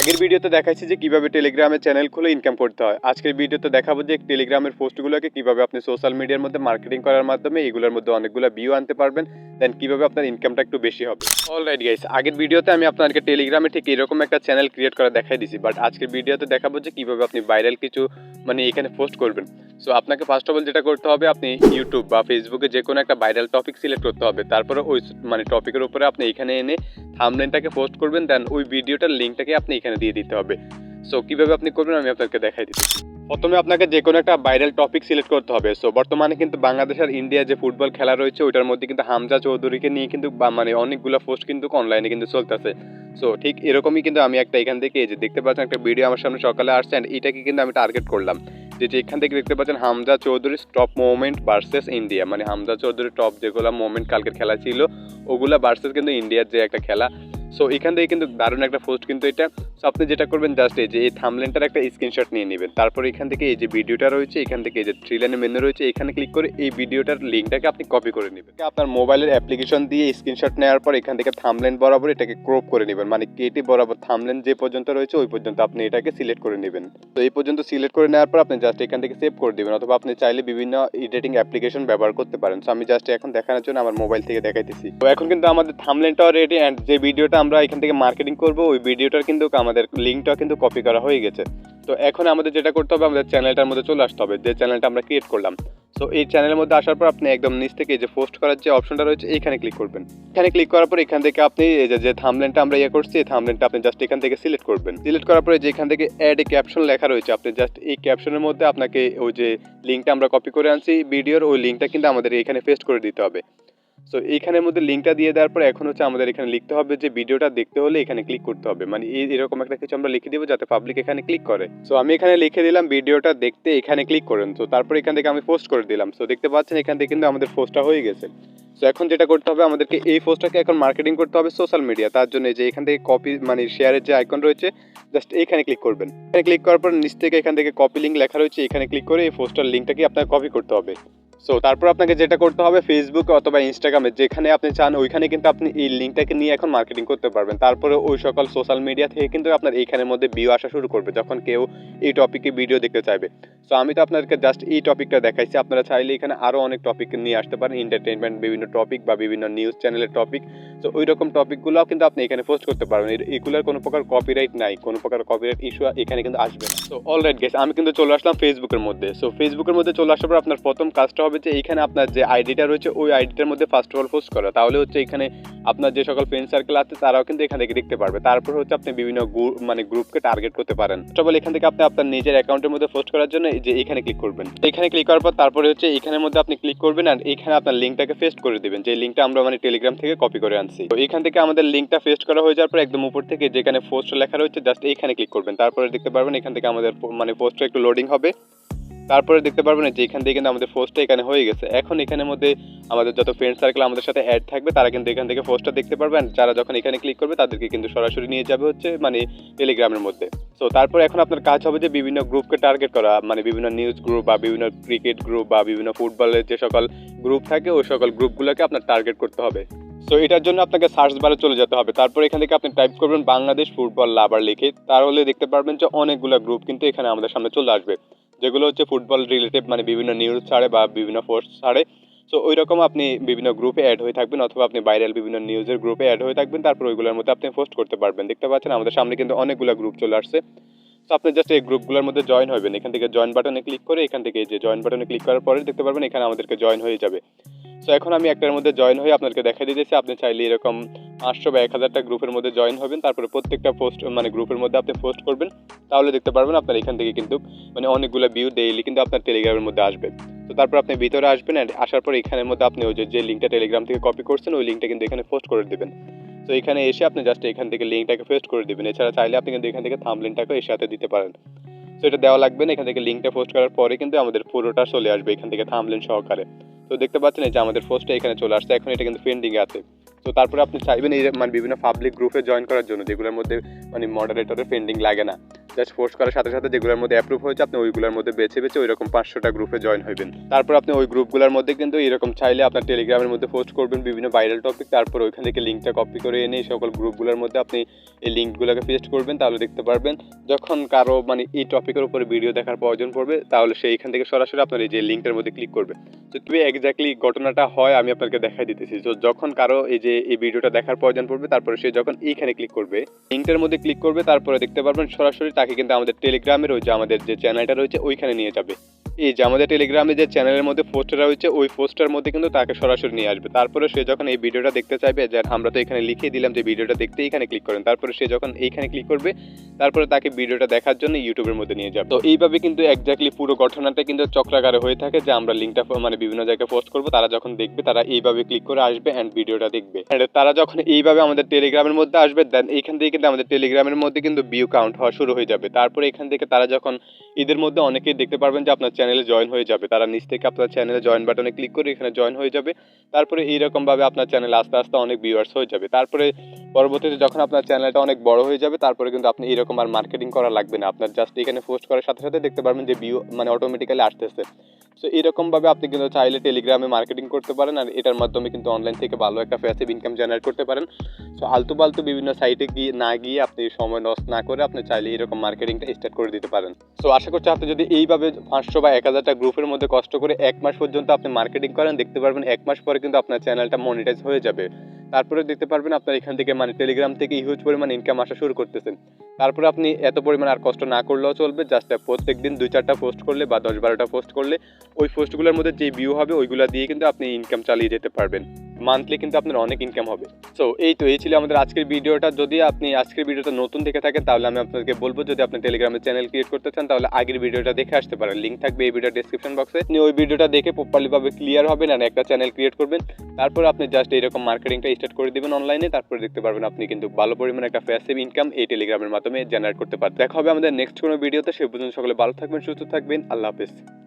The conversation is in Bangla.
আগের ভিডিওতে দেখাচ্ছি যে কীভাবে টেলিগ্রামে চ্যানেল খুলে ইনকাম করতে হয়। আজকের ভিডিওতে দেখাবো যে টেলিগ্রামের পোস্টগুলোকে কীভাবে আপনি সোশ্যাল মিডিয়ার মধ্যে মার্কেটিং করার মাধ্যমে এগুলোর মধ্যে অনেকগুলো ভিউ আনতে পারবেন দেন কীভাবে আপনার ইনকামটা একটু বেশি হবে। অলরাইট গাইস আগের ভিডিওতে আমি আপনাদেরকে টেলিগ্রামে ঠিক এরকম একটা চ্যানেল ক্রিয়েট করা দেখাই দিছি বাট আজকের ভিডিওতে দেখাবো যে কীভাবে আপনি ভাইরাল কিছু মানে এখানে পোস্ট করবেন। সো আপনাকে ফার্স্ট অফ অল যেটা করতে হবে, আপনি ইউটিউব বা ফেসবুকে যে কোনো একটা ভাইরাল টপিক সিলেক্ট করতে হবে। তারপরে ওই মানে টপিকের উপরে আপনি এখানে এনে থামলেনটাকে পোস্ট করবেন দেন ওই ভিডিওটার লিঙ্কটাকে আপনি এখানে দিয়ে দিতে হবে। সো কীভাবে আপনি করবেন আমি আপনাকে দেখাই দিচ্ছি। প্রথমে আপনাকে যে কোনো একটা ভাইরাল টপিক সিলেক্ট করতে হবে। সো বর্তমানে কিন্তু বাংলাদেশ আর ইন্ডিয়া যে ফুটবল খেলা রয়েছে, ওইটার মধ্যে কিন্তু হামজা চৌধুরীকে নিয়ে কিন্তু মানে অনেকগুলো পোস্ট কিন্তু অনলাইনে কিন্তু চলতেছে। সো ঠিক এরকমই কিন্তু আমি একটা এখান থেকে যে দেখতে পাচ্ছেন, একটা ভিডিও আমার সামনে সকালে আসছে অ্যান্ড এটাকে কিন্তু আমি টার্গেট করলাম। যে যে এখান থেকে দেখতে পাচ্ছেন হামজা চৌধুরীর টপ মুভমেন্ট ভার্সেস ইন্ডিয়া মানে হামজা চৌধুরীর টপ যেগুলো মোমেন্ট কালকের খেলা ছিল, ওগুলা ভার্সেস কিন্তু ইন্ডিয়ার যে একটা খেলা সো এখান থেকে কিন্তু দারুণ একটা পোস্ট কিন্তু এটা। সো আপনি যেটা করবেন জাস্ট এই যে, এই থামলেনটার একটা স্ক্রিনশট নিয়ে নেবেন। তারপর এখান থেকে এই যে ভিডিওটা রয়েছে, এখান থেকে এই যে থ্রি লাইনের মেনু রয়েছে, এখানে ক্লিক করে এই ভিডিওটার লিঙ্কটাকে আপনি কপি করে নেবেন। আপনার মোবাইলের অ্যাপ্লিকেশন দিয়ে স্ক্রিনশট নেওয়ার পর এখান থেকে থামলেন বরাবর এটাকে ক্রপ করে নেবেন। মানে কেটে বরাবর থামলেন যে পর্যন্ত রয়েছে, ওই পর্যন্ত আপনি এটাকে সিলেক্ট করে নেবেন। তো এই পর্যন্ত সিলেক্ট করে নেওয়ার পর আপনি জাস্ট এখান থেকে সেভ করে দিবেন। অথবা আপনি চাইলে বিভিন্ন এডিটিং অ্যাপ্লিকেশন ব্যবহার করতে পারেন। সো আমি জাস্ট এখন দেখানোর জন্য আমার মোবাইল থেকে দেখাইতেছি। তো এখন কিন্তু আমাদের থামলেনটাও রেডি অ্যান্ড যে ভিডিওটা আমরা এখান থেকে মার্কেটিং করব, ওই ভিডিওটার কিন্তু আমাদের লিঙ্কটা কিন্তু কপি করা হয়ে গেছে। তো এখন আমাদের যেটা করতে হবে, আমাদের চ্যানেলটার মধ্যে চলে আসতে হবে, যে চ্যানেলটা আমরা ক্রিয়েট করলাম। সো এই চ্যানেলের মধ্যে আসার পর আপনি একদম নিচ থেকে যে পোস্ট করার যে অপশনটা রয়েছে এখানে ক্লিক করবেন। এখানে ক্লিক করার পর এখান থেকে আপনি এই যে থামলেনটা আমরা ইয়ে করছি, এই থামলেনটা আপনি জাস্ট এখান থেকে সিলেক্ট করবেন। সিলেক্ট করার পরে যে এখান থেকে অ্যাড এ ক্যাপশন লেখা রয়েছে, আপনি জাস্ট এই ক্যাপশনের মধ্যে আপনাকে ওই যে লিঙ্কটা আমরা কপি করে আনছি ভিডিওর ওই লিঙ্কটা কিন্তু আমাদের এখানে পেস্ট করে দিতে হবে। সো এইখানের মধ্যে লিঙ্কটা দিয়ে দেওয়ার পর এখন হচ্ছে আমাদের এখানে লিখতে হবে যে ভিডিওটা দেখতে হলে এখানে ক্লিক করতে হবে। মানে এরকম একটা কিছু আমরা লিখে দিব যাতে পাবলিক এখানে ক্লিক করে। সো আমি এখানে লিখে দিলাম ভিডিওটা দেখতে এখানে ক্লিক করেন। তো তারপর এখান থেকে আমি পোস্ট করে দিলাম। সো দেখতে পাচ্ছেন এখান থেকে কিন্তু আমাদের পোস্টটা হয়ে গেছে। সো এখন যেটা করতে হবে আমাদেরকে এই পোস্টটাকে এখন মার্কেটিং করতে হবে সোশ্যাল মিডিয়া তার জন্য যে এখান থেকে কপি মানে শেয়ারের যে আইকন রয়েছে জাস্ট এইখানে ক্লিক করবেন। এখানে ক্লিক করার পর নিচ থেকে এখান থেকে কপি লিঙ্ক লেখা রয়েছে, এখানে ক্লিক করে এই পোস্টার লিঙ্কটাকে আপনাকে কপি করতে হবে। সো তারপর আপনাকে যেটা করতে হবে ফেসবুক অথবা ইনস্টাগ্রামে যেখানে আপনি চান, ওইখানে কিন্তু আপনি এই লিঙ্কটাকে নিয়ে এখন মার্কেটিং করতে পারবেন। তারপরে ওই সকল সোশ্যাল মিডিয়া থেকে কিন্তু আপনার এইখানের মধ্যে ভিউ আসা শুরু করবে যখন কেউ এই টপিকে ভিডিও দেখতে চাইবে। সো আমি তো আপনাদেরকে জাস্ট এই টপিকটা দেখাইছি। আপনারা চাইলে এখানে আরও অনেক টপিক নিয়ে আসতে পারেন। এন্টারটেনমেন্ট বিভিন্ন টপিক বা বিভিন্ন নিউজ চ্যানেলের টপিক তো ওই রকম টপিকগুলোও কিন্তু আপনি এখানে পোস্ট করতে পারবেন। এগুলোর কোনো প্রকার কপিরাইট নাই, কোনো প্রকার কপিরাইট ইস্যু এখানে কিন্তু আসবে না। তো অলরাইট গেস আমি কিন্তু চলে আসলাম ফেসবুকের মধ্যে। সো ফেসবুকের মধ্যে চলে আসার পর আপনার প্রথম কাজটা হবে যে এখানে আপনার যে আইডিটা রয়েছে, ওই আইডিটার মধ্যে ফার্স্ট অফ অল পোস্ট করা। তাহলে হচ্ছে এখানে আপনার যে সকল ফ্রেন্ড সার্কেল আছে, তারাও কিন্তু এখান থেকে দেখতে পারবে। তারপর হচ্ছে আপনি বিভিন্ন মানে গ্রুপকে টার্গেট করতে পারেন। অল এখান থেকে আপনি আপনার নিজের অ্যাকাউন্টের মধ্যে পোস্ট করার জন্য যে এখানে ক্লিক করবেন। এখানে ক্লিক করার পর তারপরে হচ্ছে এখানের মধ্যে আপনি ক্লিক করবেন আর এখানে আপনার লিঙ্কটাকে পেস্ট করে দিবেন। যে লিঙ্কটা আমরা মানে টেলিগ্রাম থেকে কপি করে আনছি। তো এখান থেকে আমাদের লিঙ্কটা পেস্ট করা হয়ে যাওয়ার পর একদম উপর থেকে যেখানে পোস্ট লেখা রয়েছে জাস্ট এইখানে ক্লিক করবেন। তারপরে দেখতে পারবেন এখান থেকে আমাদের মানে পোস্টটা একটু লোডিং হবে। তারপরে দেখতে পারবেন যে এখান থেকে কিন্তু আমাদের পোস্টটা এখানে হয়ে গেছে। এখন এখানের মধ্যে আমাদের যত ফ্রেন্ড সার্কেল আমাদের সাথে অ্যাড থাকবে, তারা কিন্তু এখান থেকে পোস্টটা দেখতে পারবেন। যারা যখন এখানে ক্লিক করবে, তাদেরকে কিন্তু সরাসরি নিয়ে যাবে হচ্ছে মানে টেলিগ্রামের মধ্যে। সো তারপর এখন আপনার কাজ হবে যে বিভিন্ন গ্রুপকে টার্গেট করা মানে বিভিন্ন নিউজ গ্রুপ বা বিভিন্ন ক্রিকেট গ্রুপ বা বিভিন্ন ফুটবলের যে সকল গ্রুপ থাকে, ওই সকল গ্রুপগুলোকে আপনার টার্গেট করতে হবে। সো এটার জন্য আপনাকে সার্চ বারে চলে যেতে হবে। তারপর এখান থেকে আপনি টাইপ করবেন বাংলাদেশ ফুটবল লাভার লিখে। তাহলে দেখতে পারবেন যে অনেকগুলো গ্রুপ কিন্তু এখানে আমাদের সামনে চলে আসবে। যেগুলো হচ্ছে ফুটবল রিলেটেড মানে বিভিন্ন নিউজ ছাড়ে বা বিভিন্ন পোস্ট ছাড়ে। সো ওই রকম আপনি বিভিন্ন গ্রুপে অ্যাড হয়ে থাকবেন অথবা আপনি ভাইরাল বিভিন্ন নিউজের গ্রুপে অ্যাড হয়ে থাকবেন, তারপর ওইগুলোর মধ্যে আপনি পোস্ট করতে পারবেন। দেখতে পাচ্ছেন আমাদের সামনে কিন্তু অনেকগুলো গ্রুপ চলে আসছে। তো আপনি জাস্ট এই গ্রুপগুলোর মধ্যে জয়েন হবেন। এখান থেকে জয়েন বাটনে ক্লিক করে এখান থেকে যে জয়েন বাটনে ক্লিক করার পরে দেখতে পারবেন এখানে আমাদেরকে জয়েন হয়ে যাবে। সো এখন আমি একটার মধ্যে জয়েন হয়ে আপনাদেরকে দেখা দিতেছি। আপনি চাইলে এরকম পাঁচশো বা এক হাজারটা গ্রুপের মধ্যে জয়েন হবেন। তারপরে প্রত্যেকটা পোস্ট মানে গ্রুপের মধ্যে আপনি পোস্ট করবেন। তাহলে দেখতে পারবেন আপনার এখান থেকে কিন্তু মানে অনেকগুলো ভিউ ডেইলি কিন্তু আপনার টেলিগ্রামের মধ্যে আসবে। তো তারপর আপনি ভিতরে আসবেন and আসার পর এখানের মধ্যে আপনি ওই যে লিঙ্কটা টেলিগ্রাম থেকে কপি করছেন, ওই লিঙ্কটা কিন্তু এখানে পোস্ট করে দেবেন। তো এখানে এসে আপনি জাস্ট এখান থেকে লিঙ্কটাকে পেস্ট করে দেবেন। এছাড়া চাইলে আপনি কিন্তু এখান থেকে থামলিনটাকেও এর সাথে দিতে পারেন। তো এটা দেওয়া লাগবে না, এখান থেকে লিঙ্কটা পোস্ট করার পরে কিন্তু আমাদের পুরোটা চলে আসবে এখান থেকে থামলেন সহকারে। তো দেখতে পাচ্ছেন এই যে আমাদের পোস্টটা এখানে চলে আসছে। এখন এটা কিন্তু পেন্ডিংয়ে আছে। তো তারপরে আপনি চাইবেন এই মানে বিভিন্ন পাবলিক গ্রুপে জয়েন করার জন্য, যেগুলোর মধ্যে মানে মডারেটরের পেন্ডিং লাগে না। জাস্ট পোস্ট করার সাথে সাথে যেগুলোর মধ্যে অ্যাপ্রুভ হয়েছে, আপনি ওইগুলোর মধ্যে বেছে বেছে ওইরকম পাঁচশোটা গ্রুপে জয়েন হবেন তারপর আপনি ওই গ্রুপগুলোর মধ্যে কিন্তু এরকম চাইলে আপনার টেলিগ্রামের মধ্যে পোস্ট করবেন বিভিন্ন ভাইরাল টপিক তারপর ওইখান থেকে লিঙ্কটা কপি করে এনে এই সকল গ্রুপগুলোর মধ্যে আপনি এই লিঙ্কগুলোকে পেস্ট করবেন, তাহলে দেখতে পারবেন যখন কারও মানে এই টপিকের উপরে ভিডিও দেখার প্রয়োজন পড়বে, তাহলে সে এইখান থেকে সরাসরি আপনার এই যে লিঙ্কটার মধ্যে ক্লিক করবে। তো তুমি এক্স্যাক্টলি ঘটনাটা হয় আমি আপনাকে দেখাই দিতেছি। তো যখন কারও এই যে, এই ভিডিওটা দেখার প্রয়োজন পড়বে, তারপরে সে যখন এইখানে ক্লিক করবে লিঙ্কটার মধ্যে ক্লিক করবে, তারপরে দেখতে পারবেন সরাসরি তাকে কিন্তু আমাদের টেলিগ্রামে রয়েছে, আমাদের যে চ্যানেলটা রয়েছে, ওইখানে নিয়ে যাবে। এই যে আমাদের টেলিগ্রামে যে চ্যানেলের মধ্যে পোস্টার রয়েছে, ওই পোস্টার মধ্যে কিন্তু তাকে সরাসরি নিয়ে আসবে। তারপরে সে যখন এই ভিডিওটা দেখতে চাইবে, যে আমরা তো এখানে লিখে দিলাম যে ভিডিওটা দেখতে এখানে ক্লিক করেন। তারপরে সে যখন এইখানে ক্লিক করবে, তারপরে তাকে ভিডিওটা দেখার জন্য ইউটিউবের মধ্যে নিয়ে যাবে। তো এইভাবে কিন্তু এক্স্যাক্টলি পুরো ঘটনাটা কিন্তু চক্রাকারে হয়ে থাকে, যে আমরা লিঙ্কটা মানে বিভিন্ন জায়গায় পোস্ট করব, তারা যখন দেখবে, তারা এইভাবে ক্লিক করে আসবে অ্যান্ড ভিডিওটা দেখবে। And তারা যখন এইভাবে আমাদের টেলিগ্রামের মধ্যে আসবে দেন এইখান থেকে কিন্তু আমাদের টেলিগ্রামের মধ্যে কিন্তু ভিউ কাউন্ট হওয়া শুরু হয়ে যাবে। তারপরে এখান থেকে তারা যখন এদের মধ্যে অনেকেই দেখতে পারবেন যে আপনার চ্যানেলে জয়েন হয়ে যাবে। তারা নিচ থেকে আপনার চ্যানেলে জয়েন বাটনে ক্লিক করে এখানে জয়েন হয়ে যাবে। তারপরে এইরকমভাবে আপনার চ্যানেল আস্তে আস্তে অনেক ভিউয়ার্স হয়ে যাবে। তারপরে পরবর্তীতে যখন আপনার চ্যানেলটা অনেক বড় হয়ে যাবে, তারপরে কিন্তু আপনি এরকম আর মার্কেটিং করা লাগবে না। আপনার জাস্ট এখানে পোস্ট করার সাথে সাথে দেখতে পারবেন যে ভিউ মানে অটোমেটিক্যালি আসতেছে। সো এরকম ভাবে আপনি কিন্তু চাইলে টেলিগ্রামে মার্কেটিং করতে পারেন আর এটার মাধ্যমে কিন্তু অনলাইন থেকে ভালো একটা প্যাসিভ ইনকাম জেনারেট করতে পারেন। সো আলতু পালতু বিভিন্ন সাইটে গিয়ে না গিয়ে আপনি সময় নষ্ট না করে আপনি চাইলে এরকম মার্কেটিংটা স্টার্ট করে দিতে পারেন। সো আশা করছি আপনি যদি এইভাবে পাঁচশো বা এক হাজারটা গ্রুপের মধ্যে কষ্ট করে এক মাস পর্যন্ত আপনি মার্কেটিং করেন, দেখতে পারবেন এক মাস পরে কিন্তু আপনার চ্যানেলটা মনিটাইজ হয়ে যাবে। তারপরে দেখতে পারবেন আপনার এখান থেকে মানে টেলিগ্রাম থেকে হিউজ পরিমাণ ইনকাম আসা শুরু করতেছেন। তারপরে আপনি এত পরিমাণ আর কষ্ট না করলেও চলবে জাস্ট প্রত্যেক দিন দুই চারটা পোস্ট করলে বা দশ বারোটা পোস্ট করলে, ওই পোস্টগুলোর মধ্যে যে ভিউ হবে ওইগুলো দিয়ে কিন্তু আপনি ইনকাম চালিয়ে যেতে পারবেন। মান্থলি কিন্তু আপনার অনেক ইনকাম হবে। সো এই তো, এই ছিল আমাদের আজকের ভিডিওটা। যদি আপনি আজকের ভিডিওটা নতুন দেখে থাকেন, তাহলে আমি আপনাকে বলব, যদি আপনি টেলিগ্রামে চ্যানেল ক্রিয়েট করতে চান, তাহলে আগের ভিডিওটা দেখে আসতে পারেন। লিঙ্ক থাকবে এই ভিডিও ডিসক্রিপশন বক্সে আপনি ওই ভিডিওটা দেখে প্রপারলিভাবে ক্লিয়ার হবেন আর একটা চ্যানেল ক্রিয়েট করবেন। তারপর আপনি জাস্ট এইরকম মার্কেটিংটা স্টার্ট করে দিবেন অনলাইনে তারপরে দেখতে পারবেন আপনি কিন্তু ভালো পরিমাণে একটা প্যাসিভ ইনকাম এই টেলিগ্রামের মাধ্যমে জেনারেট করতে পারেন দেখা হবে আমাদের নেক্সট কোনো ভিডিওতে সে পর্যন্ত সকলে ভালো থাকবেন, সুস্থ থাকবেন। আল্লাহ হাফেজ।